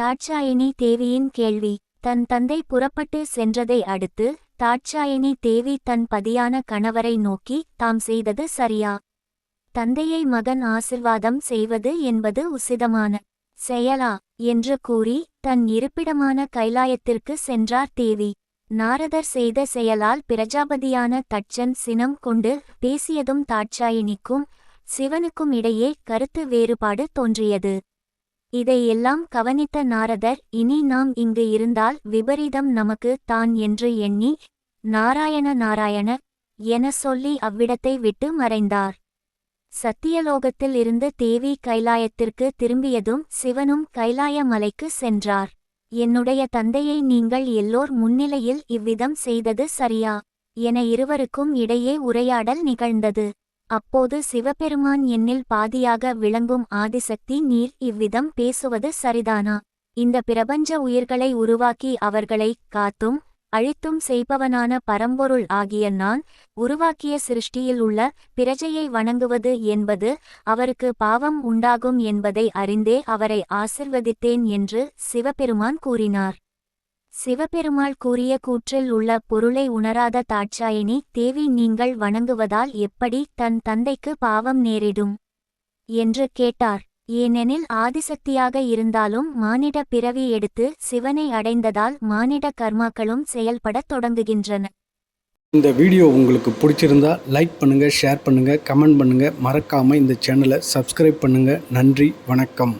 தாட்சாயினி தேவியின் கேள்வி. தன் தந்தை புறப்பட்டு சென்றதை அடுத்து தாட்சாயினி தேவி தன் பதியான கணவரை நோக்கி தாம் செய்தது சரியா? தந்தையை மகன் ஆசிர்வாதம் செய்வது என்பது உசிதமான செயலா என்று கூறி தன் இருப்பிடமான கைலாயத்திற்கு சென்றார் தேவி. நாரதர் செய்த செயலால் பிரஜாபதியான தட்சன் சினம் கொண்டு பேசியதும் தாட்சாயினிக்கும் சிவனுக்கும் இடையே கருத்து வேறுபாடு தோன்றியது. இதையெல்லாம் கவனித்த நாரதர் இனி நாம் இங்கு இருந்தால் விபரீதம் நமக்கு தான் என்று எண்ணி நாராயண நாராயண என சொல்லி அவ்விடத்தை விட்டு மறைந்தார். சத்தியலோகத்தில் இருந்து தேவி கைலாயத்திற்கு திரும்பியதும் சிவனும் கைலாய மலைக்கு சென்றார். என்னுடைய தந்தையை நீங்கள் எல்லோர் முன்னிலையில் இவ்விதம் செய்தது சரியா என இருவருக்கும் இடையே உரையாடல் நிகழ்ந்தது. அப்போது சிவபெருமான் என்னில் பாதியாக விளங்கும் ஆதிசக்தி நீர் இவ்விதம் பேசுவது சரிதானா? இந்த பிரபஞ்ச உயிர்களை உருவாக்கி அவர்களை காத்தும் அழித்தும் செய்பவனான பரம்பொருள் ஆகிய நான் உருவாக்கிய சிருஷ்டியில் உள்ள பிரஜையை வணங்குவது என்பது அவருக்கு பாவம் உண்டாகும் என்பதை அறிந்தே அவரை ஆசிர்வதித்தேன் என்று சிவபெருமான் கூறினார். சிவபெருமாள் கூறிய கூற்றில் உள்ள பொருளை உணராத தாட்சாயினி தேவி நீங்கள் வணங்குவதால் எப்படி தன் தந்தைக்கு பாவம் நேரிடும் என்று கேட்டார். ஏனெனில் ஆதிசக்தியாக இருந்தாலும் மானிட பிறவி எடுத்து சிவனை அடைந்ததால் மானிட கர்மாக்களும் செயல்படத் தொடங்குகின்றன. இந்த வீடியோ உங்களுக்கு பிடிச்சிருந்தா லைக் பண்ணுங்கள் ஷேர் பண்ணுங்கள் கமெண்ட் பண்ணுங்கள் மறக்காமல் இந்த சேனலை சப்ஸ்கிரைப் பண்ணுங்கள் நன்றி வணக்கம்.